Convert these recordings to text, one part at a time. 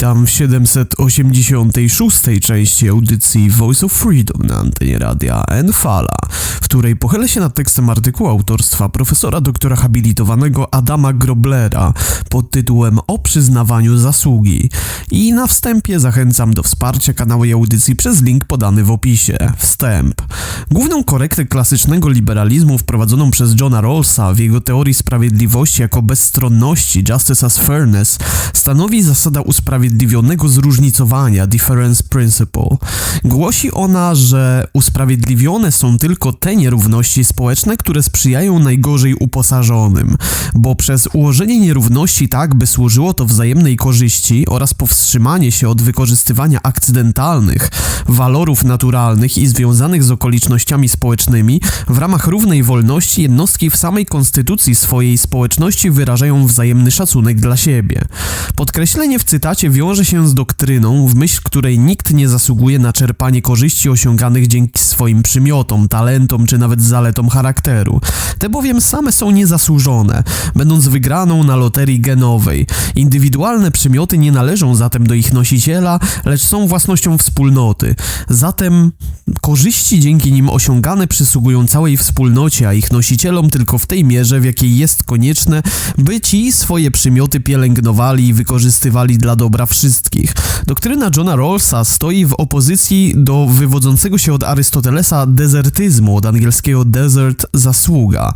Witam w 786. części audycji Voice of Freedom na antenie radia Enfala, w której pochylę się nad tekstem artykułu autorstwa profesora doktora habilitowanego Adama Groblera pod tytułem O przyznawaniu zasługi. I na wstępie zachęcam do wsparcia kanału i audycji przez link podany w opisie. Wstęp. Główną korektę klasycznego liberalizmu wprowadzoną przez Johna Rawlsa w jego teorii sprawiedliwości jako bezstronności Justice as Fairness stanowi zasada usprawiedliwionego zróżnicowania Difference Principle. Głosi ona, że usprawiedliwione są tylko te nierówności społeczne, które sprzyjają najgorzej uposażonym, bo przez ułożenie nierówności tak, by służyło to wzajemnej korzyści oraz powstrzymanie się od wykorzystywania akcydentalnych walorów naturalnych i związanych z okolicznościami społecznymi, w ramach równej wolności jednostki w samej konstytucji swojej społeczności wyrażają wzajemny szacunek dla siebie. Podkreślenie w cytacie wiąże się z doktryną, w myśl której nikt nie zasługuje na czerpanie korzyści osiąganych dzięki swoim przymiotom, talentom czy nawet zaletom charakteru. Te bowiem same są niezasłużone, będąc wygraną na loterii genowej. Indywidualne przymioty nie należą zatem do ich nosiciela, lecz są własnością wspólnoty. Zatem korzyści dzięki nim osiągane przysługują całej wspólnocie, a ich nosicielom tylko w tej mierze, w jakiej jest konieczne, by ci swoje przymioty pielęgnowali i wykorzystywali dla dobra wszystkich. Doktryna Johna Rawlsa stoi w opozycji do wywodzącego się od Arystotelesa dezertyzmu, od angielskiego desert zasługa,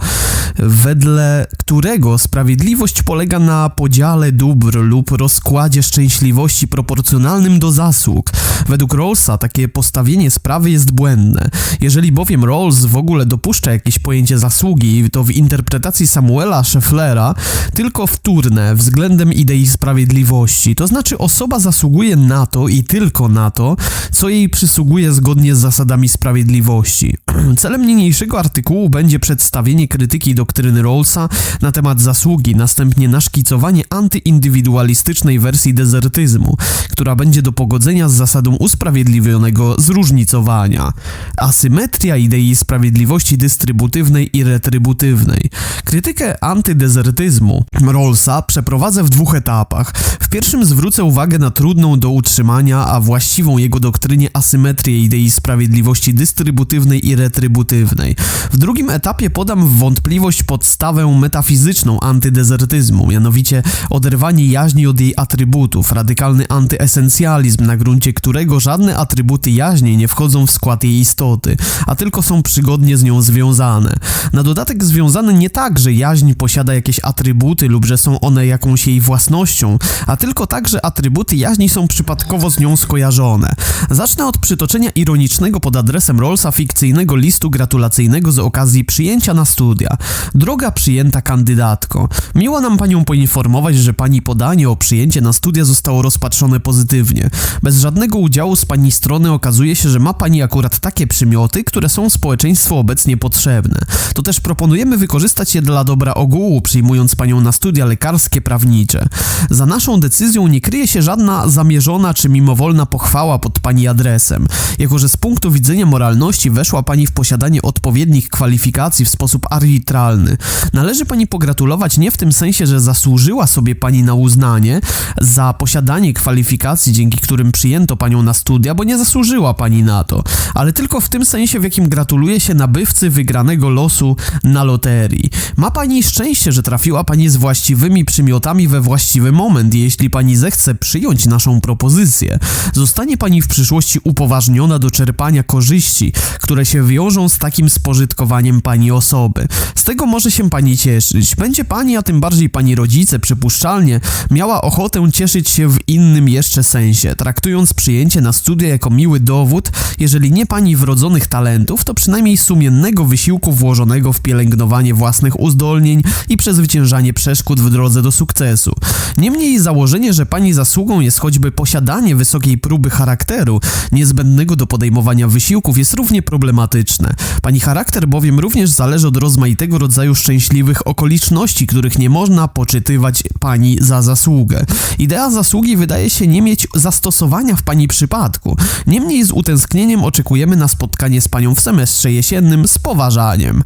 wedle którego sprawiedliwość polega na podziale dóbr lub rozkładzie szczęśliwości proporcjonalnym do zasług. Według Rawlsa takie postawienie sprawy jest błędne. Jeżeli bowiem Rawls w ogóle dopuszcza jakieś pojęcie zasługi, to w interpretacji Samuela Schefflera tylko wtórne względem idei sprawiedliwości. To znaczy osoba zasługuje na to i tylko na to, co jej przysługuje zgodnie z zasadami sprawiedliwości. Celem niniejszego artykułu będzie przedstawienie krytyki doktryny Rawlsa na temat zasługi, następnie naszkicowanie antyindywidualistycznej wersji dezertyzmu, która będzie do pogodzenia z zasadą usprawiedliwionego zróżnicowania. Asymetria idei sprawiedliwości dystrybutywnej i retrybutywnej. Krytykę antydezertyzmu Rawlsa przeprowadzę w dwóch etapach. W pierwszym zwrócę uwagę na trudną do utrzymania, a właściwą jego doktrynie asymetrię idei sprawiedliwości dystrybutywej i retrybutywnej. W drugim etapie podam w wątpliwość podstawę metafizyczną antydezertyzmu, mianowicie oderwanie jaźni od jej atrybutów, radykalny antyesencjalizm, na gruncie którego żadne atrybuty jaźni nie wchodzą w skład jej istoty, a tylko są przygodnie z nią związane. Na dodatek związane nie tak, że jaźń posiada jakieś atrybuty lub że są one jakąś jej własnością, a tylko tak, że atrybuty jaźni są przypadkowo z nią skojarzone. Zacznę od przytoczenia ironicznego pod adresem Rollsa fikcyjnego listu gratulacyjnego z okazji przyjęcia na studia. Droga przyjęta kandydatko, miło nam panią poinformować, że pani podanie o przyjęcie na studia zostało rozpatrzone pozytywnie. Bez żadnego udziału z pani strony okazuje się, że ma pani akurat takie przymioty, które są społeczeństwu obecnie potrzebne. To też proponujemy wykorzystać je dla dobra ogółu, przyjmując panią na studia lekarskie, prawnicze. Za naszą decyzją nie kryje się żadna zamierzona czy mimowolna pochwała pod pani adresem, jako że z punktu widzenia moralności weszła pani w posiadanie odpowiednich kwalifikacji w sposób arbitralny. Należy pani pogratulować nie w tym sensie, że zasłużyła sobie pani na uznanie za posiadanie kwalifikacji, dzięki którym przyjęto panią na studia, bo nie zasłużyła pani na to, ale tylko w tym sensie, w jakim gratuluje się nabywcy wygranego losu na loterii. Ma pani szczęście, że trafiła pani z właściwymi przymiotami we właściwy moment jeśli pani zechce przyjąć naszą propozycję, zostanie pani w przyszłości upoważniona do czerpania korzyści, które się wiążą z takim spożytkowaniem pani osoby. Z tego może się pani cieszyć. Będzie pani, a tym bardziej pani rodzice, przypuszczalnie, miała ochotę cieszyć się w innym jeszcze sensie, traktując przyjęcie na studia jako miły dowód, jeżeli nie pani wrodzonych talentów, to przynajmniej sumiennego wysiłku włożonego w pielęgnowanie własnych uzdolnień i przezwyciężanie przeszkód w drodze do sukcesu. Niemniej założenie, że pani zasługą jest choćby posiadanie wysokiej próby charakteru, niezbędnego do podejmowania wysiłków, jest równie problematyczne. Pani charakter bowiem również zależy od rozmaitego rodzaju szczęśliwych okoliczności, których nie można poczytywać pani za zasługę. Idea zasługi wydaje się nie mieć zastosowania w pani przypadku. Niemniej z utęsknieniem oczekujemy na spotkanie z panią w semestrze jesiennym z poważaniem.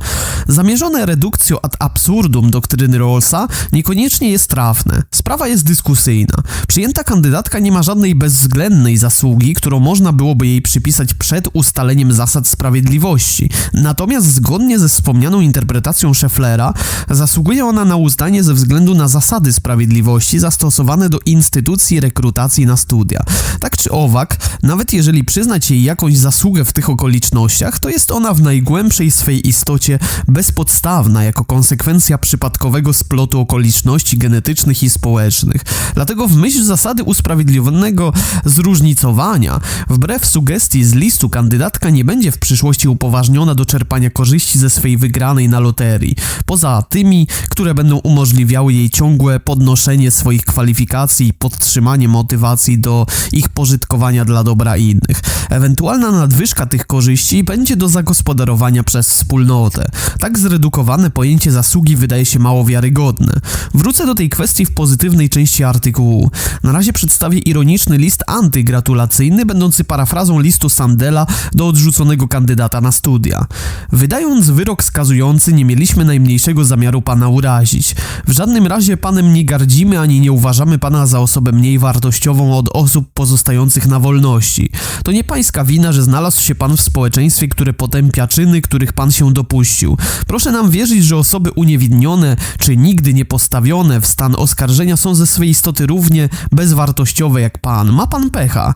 Zamierzone redukcjo ad absurdum doktryny Rawlsa niekoniecznie jest trafne. Sprawa jest dyskusyjna. Przyjęta kandydatka nie ma żadnej bezwzględnej zasługi, którą można byłoby jej przypisać przed ustaleniem zasad sprawiedliwości. Natomiast zgodnie ze wspomnianą interpretacją Schefflera, zasługuje ona na uznanie ze względu na zasady sprawiedliwości zastosowane do instytucji rekrutacji na studia. Tak czy owak, nawet jeżeli przyznać jej jakąś zasługę w tych okolicznościach, to jest ona w najgłębszej swej istocie bezpodstawna jako konsekwencja przypadkowego splotu okoliczności genetycznych i społecznych. Dlatego w myśl zasady usprawiedliwionego zróżnicowania, wbrew sugestii z listu kandydatka nie będzie w przyszłości upoważniona do czerpania korzyści ze swej wygranej na loterii, poza tymi, które będą umożliwiały jej ciągłe podnoszenie swoich kwalifikacji i podtrzymanie motywacji do ich pożytkowania dla dobra innych. Ewentualna nadwyżka tych korzyści będzie do zagospodarowania przez wspólnotę. Tak zredukowane pojęcie zasługi wydaje się mało wiarygodne. Wrócę do tej kwestii w pozytywnej części artykułu. Na razie przedstawię ironiczny list antygratulacyjny, będący parafrazą listu Sandela do odrzuconego kandydata na studia. Wydając wyrok skazujący, nie mieliśmy najmniejszego zamiaru pana urazić. W żadnym razie panem nie gardzimy ani nie uważamy pana za osobę mniej wartościową od osób pozostających na wolności. To nie pańska wina, że znalazł się pan w społeczeństwie, które potępia czyny, których pan się dopuścił. Proszę nam wierzyć, że osoby uniewinnione czy nigdy nie postawione w stan oskarżenia są ze swej istoty równie bezwartościowe jak pan. Ma pan pecha.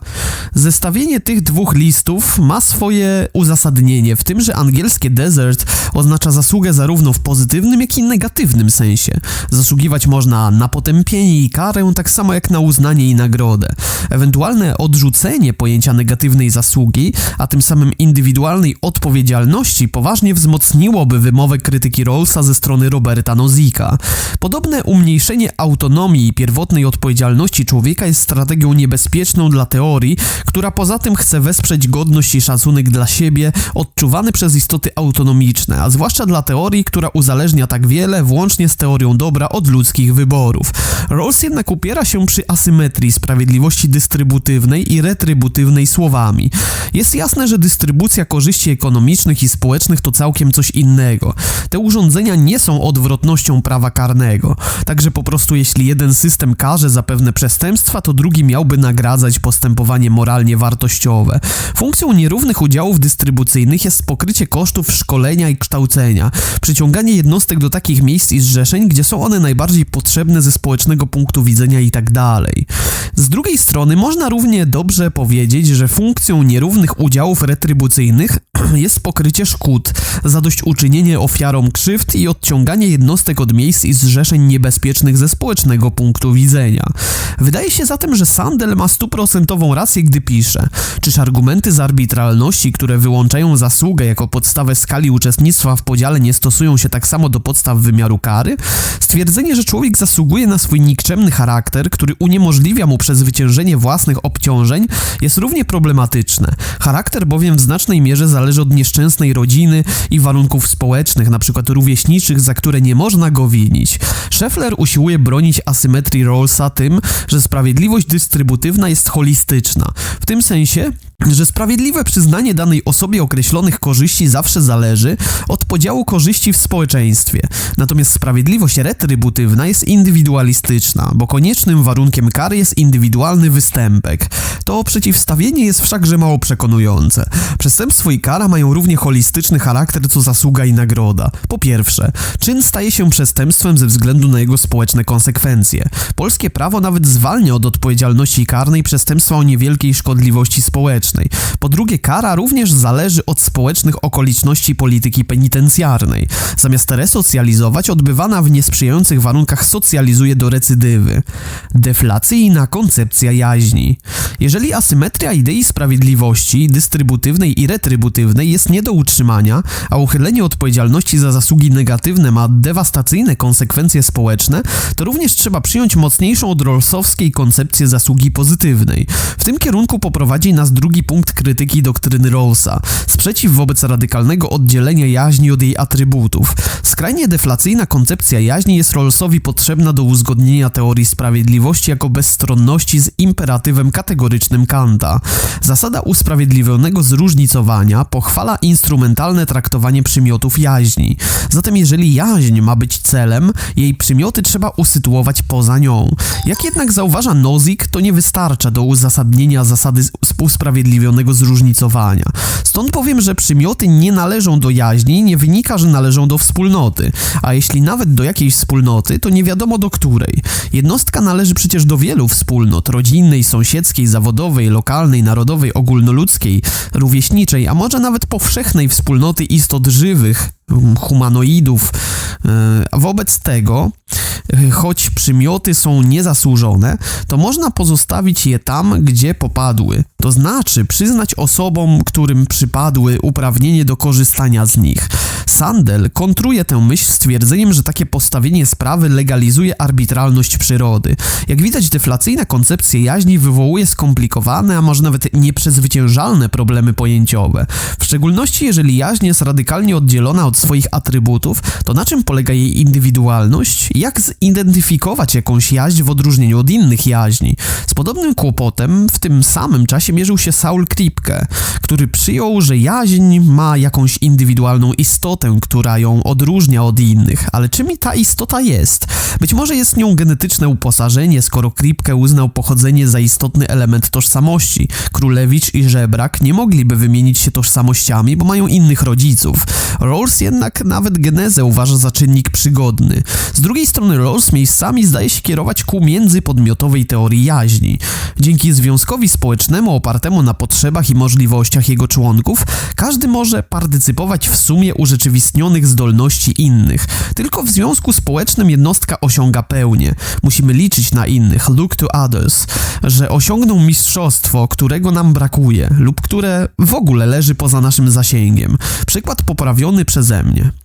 Zestawienie tych dwóch listów ma swoje uzasadnienie, w tym, że angielskie desert oznacza zasługę zarówno w pozytywnym, jak i negatywnym sensie. Zasługiwać można na potępienie i karę, tak samo jak na uznanie i nagrodę. Ewentualne odrzucenie pojęcia negatywnej zasługi, a tym samym indywidualnej odpowiedzialności poważnie wzmocniłoby wymowę krytyki Rawlsa ze strony Roberta Nozika. Podobne umniejszenie autonomii i pierwotnej odpowiedzialności człowieka jest strategią niebezpieczną dla teorii, która poza tym chce wesprzeć godność i szacunek dla siebie odczuwany przez istoty autonomiczne, a zwłaszcza dla teorii, która uzależnia tak wiele, włącznie z teorią dobra, od ludzkich wyborów. Rawls jednak upiera się przy asymetrii sprawiedliwości dystrybutywnej i retrybutywnej słowami. Jest jasne, że dystrybucja korzyści ekonomicznych i społecznych to całkiem coś innego. Te urządzenia nie są odwrotnością prawa karnego. Także po prostu jeśli jeden system karze za pewne przestępstwa, to drugi miałby nagradzać postępowanie moralnie wartościowe. Funkcją nierównych udziałów dystrybucyjnych jest pokrycie kosztów szkolenia i kształcenia, przyciąganie jednostek do takich miejsc i zrzeszeń, gdzie są one najbardziej potrzebne ze społecznego punktu widzenia i tak. Z drugiej strony można równie dobrze powiedzieć, że funkcją nierównych udziałów retrybucyjnych jest pokrycie szkód, zadośćuczynienie ofiarom krzywd i odciąganie jednostek od miejsc i zrzeszeń niebezpiecznych ze społecznego punktu widzenia. Wydaje się zatem, że Sandel ma stuprocentową rację, gdy pisze, czyż argumenty z arbitralności, które wyłączają zasługę jako podstawę skali uczestnictwa w podziale nie stosują się tak samo do podstaw wymiaru kary? Stwierdzenie, że człowiek zasługuje na swój nikczemny charakter, który uniemożliwia mu przezwyciężenie własnych obciążeń, jest równie problematyczne. Charakter bowiem w znacznej mierze zależy od nieszczęsnej rodziny i warunków społecznych, np. rówieśniczych, za które nie można go winić. Scheffler usiłuje bronić asymetrii Rawlsa tym, że sprawiedliwość dystrybutywna jest holistyczna. W tym sensie, że sprawiedliwe przyznanie danej osobie określonych korzyści zawsze zależy od podziału korzyści w społeczeństwie. Natomiast sprawiedliwość retrybutywna jest indywidualistyczna, bo koniecznym warunkiem kary jest indywidualny występek. To przeciwstawienie jest wszakże mało przekonujące. Przestępstwo i kara mają równie holistyczny charakter co zasługa i nagroda. Po pierwsze, czyn staje się przestępstwem ze względu na jego społeczne konsekwencje. Polskie prawo nawet zwalnia od odpowiedzialności karnej przestępstwa o niewielkiej szkodliwości społecznej. Po drugie, kara również zależy od społecznych okoliczności polityki penitencjarnej. Zamiast resocjalizować, odbywana w niesprzyjających warunkach socjalizuje do recydywy. Deflacyjna koncepcja jaźni. Jeżeli asymetria idei sprawiedliwości, dystrybutywnej i retrybutywnej jest nie do utrzymania, a uchylenie odpowiedzialności za zasługi negatywne ma dewastacyjne konsekwencje społeczne, to również trzeba przyjąć mocniejszą od Rawlsowskiej koncepcję zasługi pozytywnej. W tym kierunku poprowadzi nas drugi drugi punkt krytyki doktryny Rawlsa. Sprzeciw wobec radykalnego oddzielenia jaźni od jej atrybutów. Skrajnie deflacyjna koncepcja jaźni jest Rawlsowi potrzebna do uzgodnienia teorii sprawiedliwości jako bezstronności z imperatywem kategorycznym Kanta. Zasada usprawiedliwionego zróżnicowania pochwala instrumentalne traktowanie przymiotów jaźni. Zatem jeżeli jaźń ma być celem, jej przymioty trzeba usytuować poza nią. Jak jednak zauważa Nozick, to nie wystarcza do uzasadnienia zasady usprawiedliwionego zróżnicowania. Stąd powiem, że przymioty nie należą do jaźni, nie wynika, że należą do wspólnoty, a jeśli nawet do jakiejś wspólnoty, to nie wiadomo do której. Jednostka należy przecież do wielu wspólnot rodzinnej, sąsiedzkiej, zawodowej, lokalnej, narodowej, ogólnoludzkiej, rówieśniczej, a może nawet powszechnej wspólnoty istot żywych, humanoidów. E, wobec tego, e, choć przymioty są niezasłużone, to można pozostawić je tam, gdzie popadły. To znaczy przyznać osobom, którym przypadły uprawnienie do korzystania z nich. Sandel kontruje tę myśl stwierdzeniem, że takie postawienie sprawy legalizuje arbitralność przyrody. Jak widać, deflacyjna koncepcja jaźni wywołuje skomplikowane, a może nawet nieprzezwyciężalne problemy pojęciowe. W szczególności jeżeli jaźń jest radykalnie oddzielona od swoich atrybutów, to na czym polega jej indywidualność? Jak zidentyfikować jakąś jaźń w odróżnieniu od innych jaźni? Z podobnym kłopotem w tym samym czasie mierzył się Saul Kripke, który przyjął, że jaźń ma jakąś indywidualną istotę, która ją odróżnia od innych. Ale czym ta istota jest? Być może jest nią genetyczne uposażenie, skoro Kripke uznał pochodzenie za istotny element tożsamości. Królewicz i Żebrak nie mogliby wymienić się tożsamościami, bo mają innych rodziców. Rawls jednak nawet genezę uważa za czynnik przygodny. Z drugiej strony Rawls miejscami zdaje się kierować ku międzypodmiotowej teorii jaźni. Dzięki związkowi społecznemu opartemu na potrzebach i możliwościach jego członków, każdy może partycypować w sumie urzeczywistnionych zdolności innych. Tylko w związku społecznym jednostka osiąga pełnię. Musimy liczyć na innych, look to others, że osiągną mistrzostwo, którego nam brakuje lub które w ogóle leży poza naszym zasięgiem. Przykład poprawiony przeze mnie.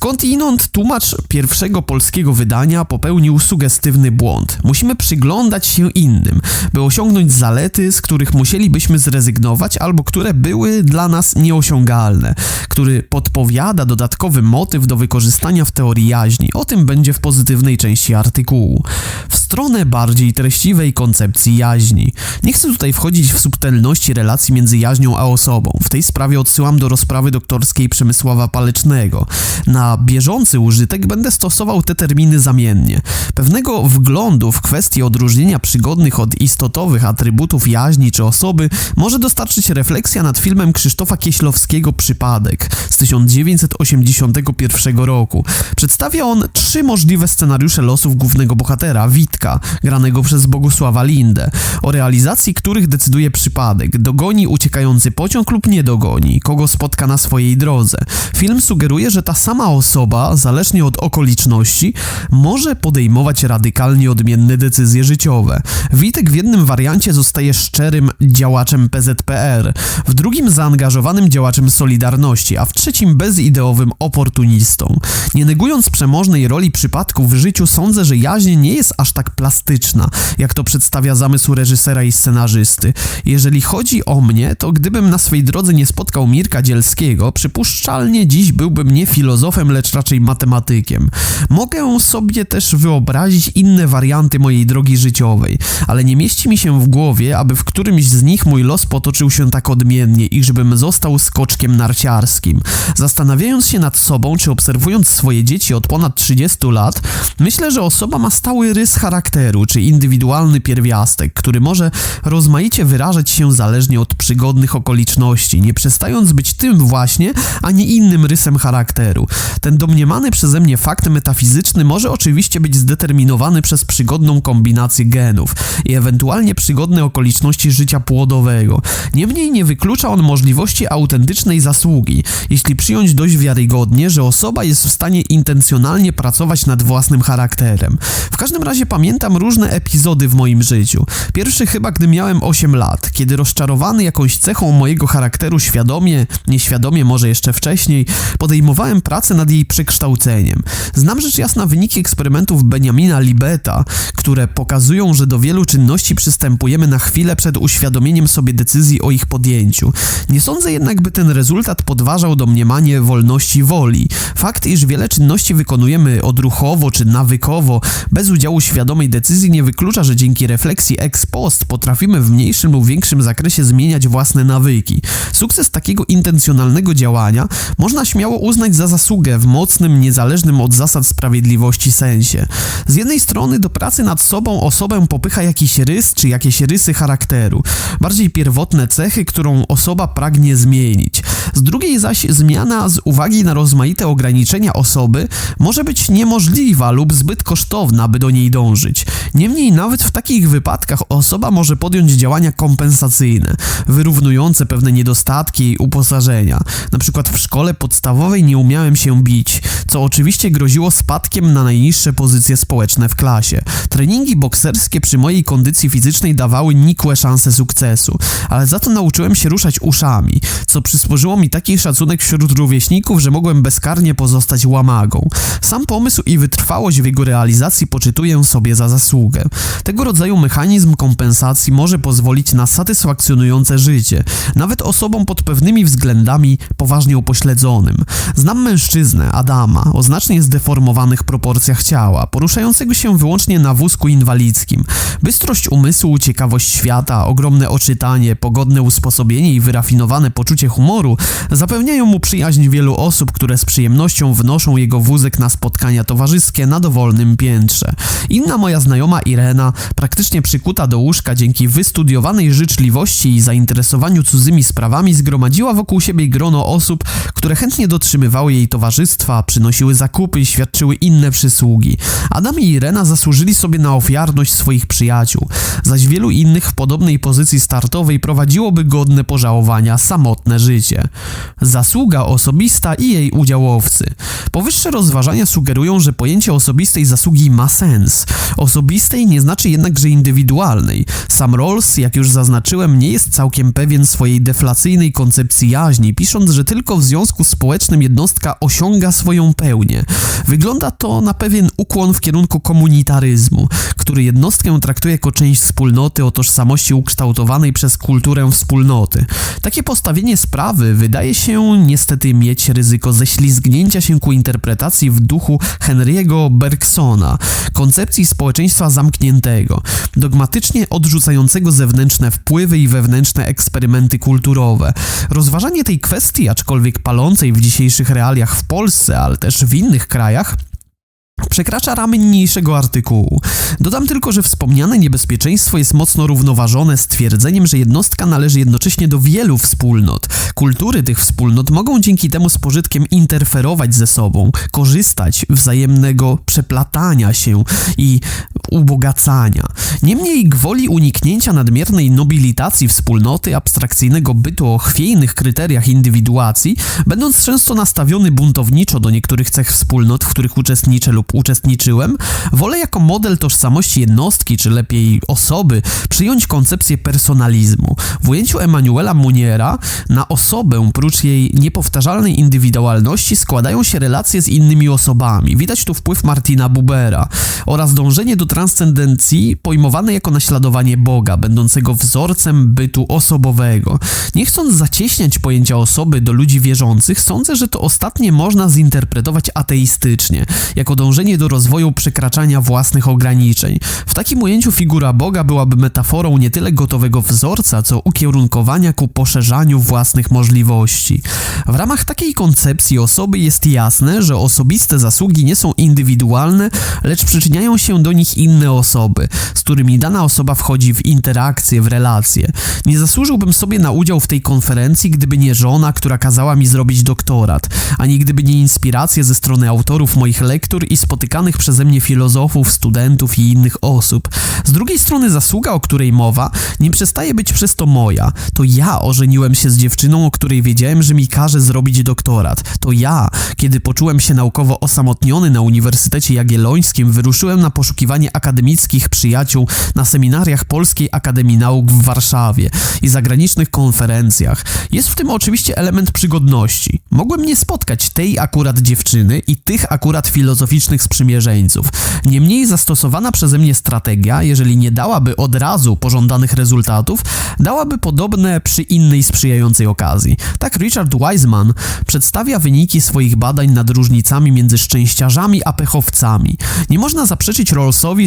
Skądinąd tłumacz pierwszego polskiego wydania popełnił sugestywny błąd. Musimy przyglądać się innym, by osiągnąć zalety, z których musielibyśmy zrezygnować albo które były dla nas nieosiągalne, który podpowiada dodatkowy motyw do wykorzystania w teorii jaźni. O tym będzie w pozytywnej części artykułu. W stronę bardziej treściwej koncepcji jaźni. Nie chcę tutaj wchodzić w subtelności relacji między jaźnią a osobą. W tej sprawie odsyłam do rozprawy doktorskiej Przemysława Palecznego. Na bieżący użytek będę stosował te terminy zamiennie. Pewnego wglądu w kwestię odróżnienia przygodnych od istotowych atrybutów jaźni czy osoby może dostarczyć refleksja nad filmem Krzysztofa Kieślowskiego Przypadek z 1981 roku. Przedstawia on trzy możliwe scenariusze losów głównego bohatera, Witka, granego przez Bogusława Lindę, o realizacji których decyduje przypadek. Dogoni uciekający pociąg lub nie dogoni, kogo spotka na swojej drodze. Film sugeruje, że ta sama osoba, zależnie od okoliczności, może podejmować radykalnie odmienne decyzje życiowe. Witek w jednym wariancie zostaje szczerym działaczem PZPR, w drugim zaangażowanym działaczem Solidarności, a w trzecim bezideowym oportunistą. Nie negując przemożnej roli przypadków w życiu, sądzę, że jaźń nie jest aż tak plastyczna, jak to przedstawia zamysł reżysera i scenarzysty. Jeżeli chodzi o mnie, to gdybym na swej drodze nie spotkał Mirka Dzielskiego, przypuszczalnie dziś byłbym nie filozofem, lecz raczej matematykiem. Mogę sobie też wyobrazić inne warianty mojej drogi życiowej, ale nie mieści mi się w głowie, aby w którymś z nich mój los potoczył się tak odmiennie, iżbym został skoczkiem narciarskim. Zastanawiając się nad sobą, czy obserwując swoje dzieci od ponad 30 lat, myślę, że osoba ma stały rys charakteru, czy indywidualny pierwiastek, który może rozmaicie wyrażać się zależnie od przygodnych okoliczności, nie przestając być tym właśnie, a nie innym rysem charakteru. Ten domniemany przeze mnie fakt metafizyczny może oczywiście być zdeterminowany przez przygodną kombinację genów i ewentualnie przygodne okoliczności życia płodowego. Niemniej nie wyklucza on możliwości autentycznej zasługi, jeśli przyjąć dość wiarygodnie, że osoba jest w stanie intencjonalnie pracować nad własnym charakterem. W każdym razie pamiętam różne epizody w moim życiu. Pierwszy chyba gdy miałem 8 lat, kiedy rozczarowany jakąś cechą mojego charakteru świadomie, nieświadomie może jeszcze wcześniej, podejmowałem pracę nad nad przekształceniem. Znam rzecz jasna wyniki eksperymentów Benjamina Libeta, które pokazują, że do wielu czynności przystępujemy na chwilę przed uświadomieniem sobie decyzji o ich podjęciu. Nie sądzę jednak, by ten rezultat podważał domniemanie wolności woli. Fakt, iż wiele czynności wykonujemy odruchowo czy nawykowo, bez udziału świadomej decyzji, nie wyklucza, że dzięki refleksji ex post potrafimy w mniejszym lub większym zakresie zmieniać własne nawyki. Sukces takiego intencjonalnego działania można śmiało uznać za zasługę w mocnym, niezależnym od zasad sprawiedliwości sensie. Z jednej strony do pracy nad sobą osobę popycha jakiś rys czy jakieś rysy charakteru, bardziej pierwotne cechy, którą osoba pragnie zmienić. Z drugiej zaś zmiana z uwagi na rozmaite ograniczenia osoby może być niemożliwa lub zbyt kosztowna, by do niej dążyć. Niemniej nawet w takich wypadkach osoba może podjąć działania kompensacyjne, wyrównujące pewne niedostatki uposażenia. Na przykład w szkole podstawowej nie umiałem się bić, co oczywiście groziło spadkiem na najniższe pozycje społeczne w klasie. Treningi bokserskie przy mojej kondycji fizycznej dawały nikłe szanse sukcesu, ale za to nauczyłem się ruszać uszami, co przysporzyło mi taki szacunek wśród rówieśników, że mogłem bezkarnie pozostać łamagą. Sam pomysł i wytrwałość w jego realizacji poczytuję sobie za zasługę. Tego rodzaju mechanizm kompensacji może pozwolić na satysfakcjonujące życie, nawet osobom pod pewnymi względami poważnie upośledzonym. Znam mężczyznę, Adama, o znacznie zdeformowanych proporcjach ciała, poruszającego się wyłącznie na wózku inwalidzkim. Bystrość umysłu, ciekawość świata, ogromne oczytanie, pogodne usposobienie i wyrafinowane poczucie humoru zapewniają mu przyjaźń wielu osób, które z przyjemnością wnoszą jego wózek na spotkania towarzyskie na dowolnym piętrze. Inna moja znajoma Irena, praktycznie przykuta do łóżka dzięki wystudiowanej życzliwości i zainteresowaniu cudzymi sprawami, zgromadziła wokół siebie grono osób, które chętnie dotrzymywały jej towarzystwa, przynosiły zakupy i świadczyły inne przysługi. Adam i Irena zasłużyli sobie na ofiarność swoich przyjaciół, zaś wielu innych w podobnej pozycji startowej prowadziłoby godne pożałowania samotne życie. Zasługa osobista i jej udziałowcy. Powyższe rozważania sugerują, że pojęcie osobistej zasługi ma sens. Osobistej nie znaczy jednak, że indywidualnej. Sam Rawls, jak już zaznaczyłem, nie jest całkiem pewien swojej deflacyjnej koncepcji jaźni, pisząc, że tylko w związku społecznym jednostka osiąga swoją pełnię. Wygląda to na pewien ukłon w kierunku komunitaryzmu, który jednostkę traktuje jako część wspólnoty o tożsamości ukształtowanej przez kulturę wspólnoty. Takie postawienie sprawy wydaje się niestety mieć ryzyko ześlizgnięcia się ku interpretacji w duchu Henry'ego Bergsona, koncepcji społeczeństwa zamkniętego, dogmatycznie odrzucającego zewnętrzne wpływy i wewnętrzne eksperymenty kulturowe. Rozważanie tej kwestii, aczkolwiek palącej w dzisiejszych realiach w Polsce, ale też w innych krajach, przekracza ramy niniejszego artykułu. Dodam tylko, że wspomniane niebezpieczeństwo jest mocno równoważone z twierdzeniem, że jednostka należy jednocześnie do wielu wspólnot. Kultury tych wspólnot mogą dzięki temu z pożytkiem interferować ze sobą, korzystać, wzajemnego przeplatania się i ubogacania. Niemniej gwoli uniknięcia nadmiernej nobilitacji wspólnoty, abstrakcyjnego bytu o chwiejnych kryteriach indywiduacji, będąc często nastawiony buntowniczo do niektórych cech wspólnot, w których uczestniczę lub uczestniczyłem, wolę jako model tożsamości jednostki, czy lepiej osoby, przyjąć koncepcję personalizmu. W ujęciu Emanuela Muniera na osobę, prócz jej niepowtarzalnej indywidualności, składają się relacje z innymi osobami. Widać tu wpływ Martina Bubera oraz dążenie do transcendencji pojmowane jako naśladowanie Boga, będącego wzorcem bytu osobowego. Nie chcąc zacieśniać pojęcia osoby do ludzi wierzących, sądzę, że to ostatnie można zinterpretować ateistycznie, jako dążenie do rozwoju przekraczania własnych ograniczeń. W takim ujęciu figura Boga byłaby metaforą nie tyle gotowego wzorca, co ukierunkowania ku poszerzaniu własnych możliwości. W ramach takiej koncepcji osoby jest jasne, że osobiste zasługi nie są indywidualne, lecz przyczyniają się do nich inne osoby, z którymi dana osoba wchodzi w interakcję, w relacje. Nie zasłużyłbym sobie na udział w tej konferencji, gdyby nie żona, która kazała mi zrobić doktorat, ani gdyby nie inspiracje ze strony autorów moich lektur i spotykanych przeze mnie filozofów, studentów i innych osób. Z drugiej strony zasługa, o której mowa, nie przestaje być przez to moja. To ja ożeniłem się z dziewczyną, o której wiedziałem, że mi każe zrobić doktorat. To ja, kiedy poczułem się naukowo osamotniony na Uniwersytecie Jagiellońskim, wyruszyłem na poszukiwanie akademickich przyjaciół na seminariach Polskiej Akademii Nauk w Warszawie i zagranicznych konferencjach. Jest w tym oczywiście element przygodności. Mogłem nie spotkać tej akurat dziewczyny i tych akurat filozoficznych sprzymierzeńców. Niemniej zastosowana przeze mnie strategia, jeżeli nie dałaby od razu pożądanych rezultatów, dałaby podobne przy innej sprzyjającej okazji. Tak Richard Wiseman przedstawia wyniki swoich badań nad różnicami między szczęściarzami a pechowcami. Nie można zaprzeczyć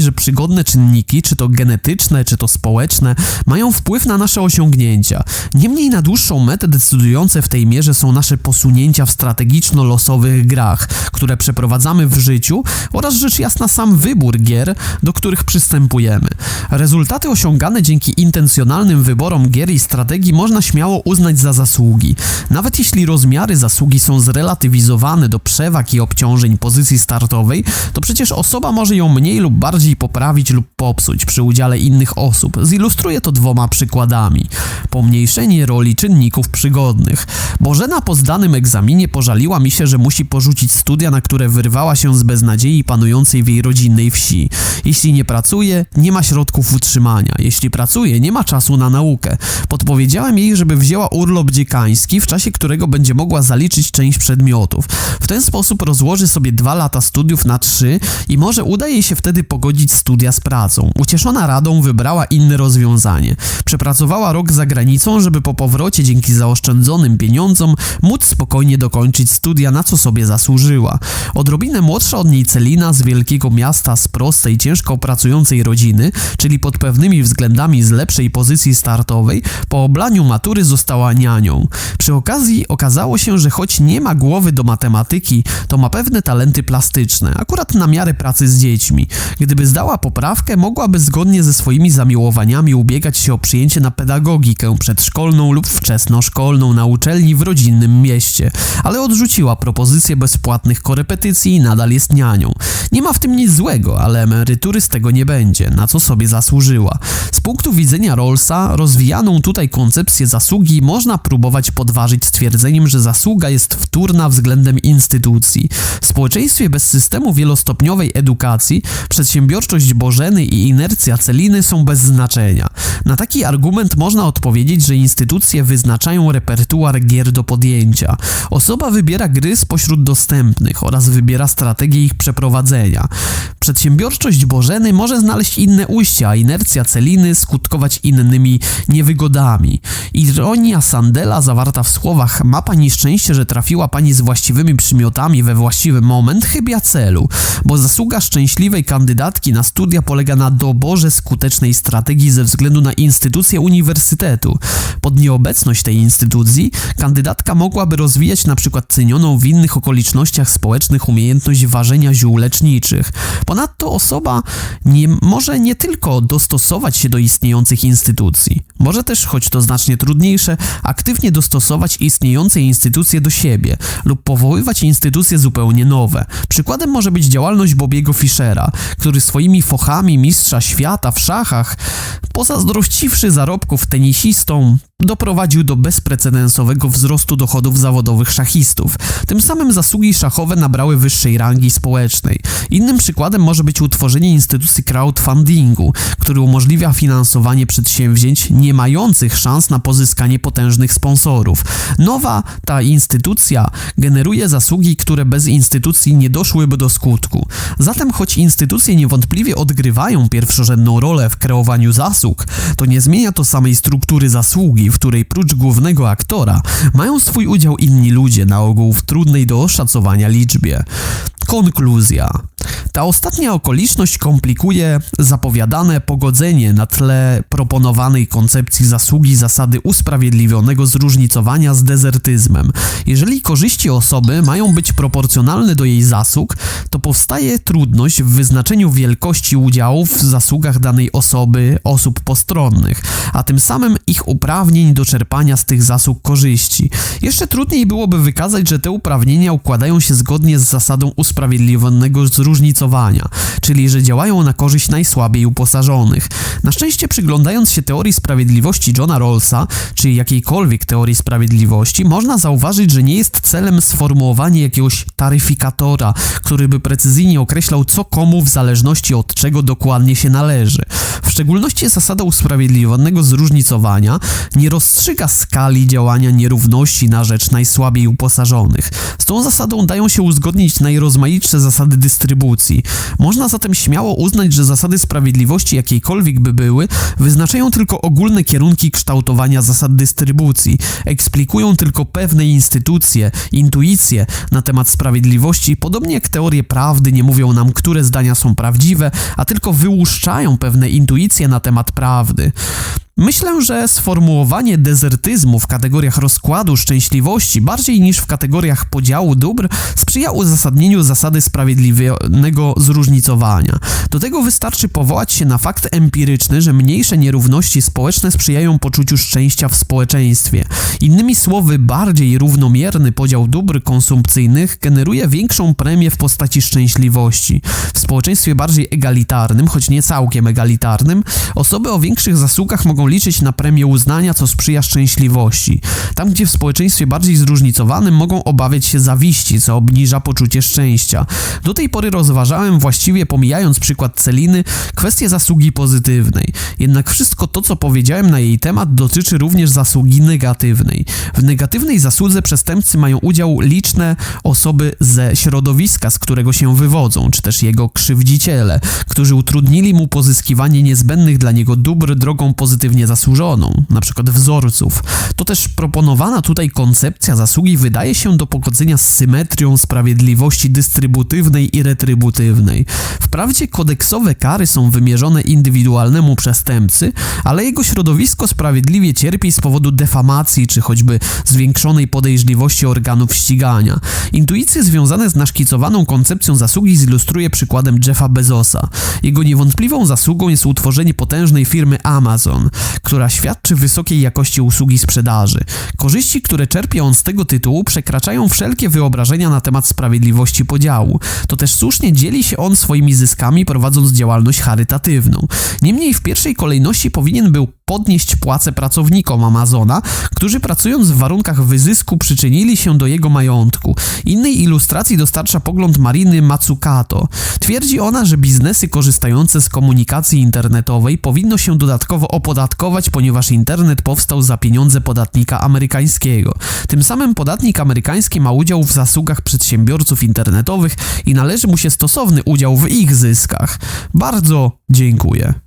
Że przygodne czynniki, czy to genetyczne, czy to społeczne, mają wpływ na nasze osiągnięcia. Niemniej na dłuższą metę decydujące w tej mierze są nasze posunięcia w strategiczno-losowych grach, które przeprowadzamy w życiu oraz rzecz jasna sam wybór gier, do których przystępujemy. Rezultaty osiągane dzięki intencjonalnym wyborom gier i strategii można śmiało uznać za zasługi. Nawet jeśli rozmiary zasługi są zrelatywizowane do przewag i obciążeń pozycji startowej, to przecież osoba może ją mniej lub bardziej poprawić lub popsuć przy udziale innych osób. Zilustruję to dwoma przykładami. Pomniejszenie roli czynników przygodnych. Bożena po zdanym egzaminie pożaliła mi się, że musi porzucić studia, na które wyrwała się z beznadziei panującej w jej rodzinnej wsi. Jeśli nie pracuje, nie ma środków utrzymania. Jeśli pracuje, nie ma czasu na naukę. Podpowiedziałem jej, żeby wzięła urlop dziekański, w czasie którego będzie mogła zaliczyć część przedmiotów. W ten sposób rozłoży sobie dwa lata studiów na trzy i może uda jej się wtedy pogodzić studia z pracą. Ucieszona radą wybrała inne rozwiązanie. Przepracowała rok za granicą, żeby po powrocie dzięki zaoszczędzonym pieniądzom móc spokojnie dokończyć studia, na co sobie zasłużyła. Odrobinę młodsza od niej Celina z wielkiego miasta, z prostej, ciężko pracującej rodziny, czyli pod pewnymi względami z lepszej pozycji startowej, po oblaniu matury została nianią. Przy okazji okazało się, że choć nie ma głowy do matematyki, to ma pewne talenty plastyczne, akurat na miarę pracy z dziećmi. Gdyby zdała poprawkę, mogłaby zgodnie ze swoimi zamiłowaniami ubiegać się o przyjęcie na pedagogikę przedszkolną lub wczesnoszkolną na uczelni w rodzinnym mieście, ale odrzuciła propozycję bezpłatnych korepetycji i nadal jest nianią. Nie ma w tym nic złego, ale emerytury z tego nie będzie, na co sobie zasłużyła. Z punktu widzenia Rawlsa, rozwijaną tutaj koncepcję zasługi można próbować podważyć stwierdzeniem, że zasługa jest wtórna względem instytucji. W społeczeństwie bez systemu wielostopniowej edukacji przedsiębiorczość Bożeny i inercja Celiny są bez znaczenia. Na taki argument można odpowiedzieć, że instytucje wyznaczają repertuar gier do podjęcia. Osoba wybiera gry spośród dostępnych oraz wybiera strategię ich przeprowadzenia. Przedsiębiorczość Bożeny może znaleźć inne ujścia, a inercja Celiny skutkować innymi niewygodami. Ironia Sandela zawarta w słowach ma pani szczęście, że trafiła pani z właściwymi przymiotami we właściwy moment chybia celu, bo zasługa szczęśliwej kandydatki na studia polega na doborze skutecznej strategii ze względu na instytucję uniwersytetu. Pod nieobecność tej instytucji kandydatka mogłaby rozwijać na przykład cenioną w innych okolicznościach społecznych umiejętność ważenia ziół leczniczych. Ponadto osoba nie może nie tylko dostosować się do istniejących instytucji, może też, choć to znacznie trudniejsze, aktywnie dostosować istniejące instytucje do siebie lub powoływać instytucje zupełnie nowe. Przykładem może być działalność Bobiego Fischera, który swoimi fochami mistrza świata w szachach, pozazdrościwszy zarobków tenisistom, doprowadził do bezprecedensowego wzrostu dochodów zawodowych szachistów. Tym samym zasługi szachowe nabrały wyższej rangi społecznej. Innym przykładem może być utworzenie instytucji crowdfundingu, który umożliwia finansowanie przedsięwzięć nie mających szans na pozyskanie potężnych sponsorów. Nowa ta instytucja generuje zasługi, które bez instytucji nie doszłyby do skutku. Zatem choć instytucje niewątpliwie odgrywają pierwszorzędną rolę w kreowaniu zasług, to nie zmienia to samej struktury zasługi, w której prócz głównego aktora mają swój udział inni ludzie, na ogół w trudnej do oszacowania liczbie. Konkluzja. Ta ostatnia okoliczność komplikuje zapowiadane pogodzenie na tle proponowanej koncepcji zasługi zasady usprawiedliwionego zróżnicowania z dezertyzmem. Jeżeli korzyści osoby mają być proporcjonalne do jej zasług, to powstaje trudność w wyznaczeniu wielkości udziałów w zasługach danej osoby, osób postronnych, a tym samym ich uprawnień do czerpania z tych zasług korzyści. Jeszcze trudniej byłoby wykazać, że te uprawnienia układają się zgodnie z zasadą usprawiedliwionego zróżnicowania zróżnicowania, czyli że działają na korzyść najsłabiej uposażonych. Na szczęście przyglądając się teorii sprawiedliwości Johna Rawlsa, czy jakiejkolwiek teorii sprawiedliwości, można zauważyć, że nie jest celem sformułowanie jakiegoś taryfikatora, który by precyzyjnie określał, co komu w zależności od czego dokładnie się należy. W szczególności zasada usprawiedliwionego zróżnicowania nie rozstrzyga skali działania nierówności na rzecz najsłabiej uposażonych. Z tą zasadą dają się uzgodnić najrozmaitsze zasady dystrybucji. Można zatem śmiało uznać, że zasady sprawiedliwości jakiejkolwiek by były, wyznaczają tylko ogólne kierunki kształtowania zasad dystrybucji, eksplikują tylko pewne instytucje, intuicje na temat sprawiedliwości, podobnie jak teorie prawdy nie mówią nam, które zdania są prawdziwe, a tylko wyłuszczają pewne intuicje na temat prawdy. Myślę, że sformułowanie dezertyzmu w kategoriach rozkładu szczęśliwości bardziej niż w kategoriach podziału dóbr sprzyja uzasadnieniu zasady sprawiedliwego zróżnicowania. Do tego wystarczy powołać się na fakt empiryczny, że mniejsze nierówności społeczne sprzyjają poczuciu szczęścia w społeczeństwie. Innymi słowy, bardziej równomierny podział dóbr konsumpcyjnych generuje większą premię w postaci szczęśliwości. W społeczeństwie bardziej egalitarnym, choć nie całkiem egalitarnym, osoby o większych zasługach mogą liczyć na premię uznania, co sprzyja szczęśliwości. Tam, gdzie w społeczeństwie bardziej zróżnicowanym mogą obawiać się zawiści, co obniża poczucie szczęścia. Do tej pory rozważałem, właściwie pomijając przykład Celiny, kwestię zasługi pozytywnej. Jednak wszystko to, co powiedziałem na jej temat, dotyczy również zasługi negatywnej. W negatywnej zasłudze przestępcy mają udział liczne osoby ze środowiska, z którego się wywodzą, czy też jego krzywdziciele, którzy utrudnili mu pozyskiwanie niezbędnych dla niego dóbr drogą pozytywnie zasłużoną, na przykład wzorców. To też proponowana tutaj koncepcja zasługi wydaje się do pogodzenia z symetrią sprawiedliwości dystrybuywnej i retrybutywnej. Wprawdzie kodeksowe kary są wymierzone indywidualnemu przestępcy, ale jego środowisko sprawiedliwie cierpi z powodu defamacji czy choćby zwiększonej podejrzliwości organów ścigania. Intuicje związane z naszkicowaną koncepcją zasługi zilustruje przykładem Jeffa Bezosa. Jego niewątpliwą zasługą jest utworzenie potężnej firmy Amazon która świadczy wysokiej jakości usługi sprzedaży. Korzyści, które czerpie on z tego tytułu, przekraczają wszelkie wyobrażenia na temat sprawiedliwości podziału. To też słusznie dzieli się on swoimi zyskami, prowadząc działalność charytatywną. Niemniej w pierwszej kolejności powinien był podnieść płace pracownikom Amazona, którzy pracując w warunkach wyzysku przyczynili się do jego majątku. Innej ilustracji dostarcza pogląd Mariny Matsukato. Twierdzi ona, że biznesy korzystające z komunikacji internetowej powinno się dodatkowo opodatkować, ponieważ internet powstał za pieniądze podatnika amerykańskiego. Tym samym podatnik amerykański ma udział w zasługach przedsiębiorców internetowych i należy mu się stosowny udział w ich zyskach. Bardzo dziękuję.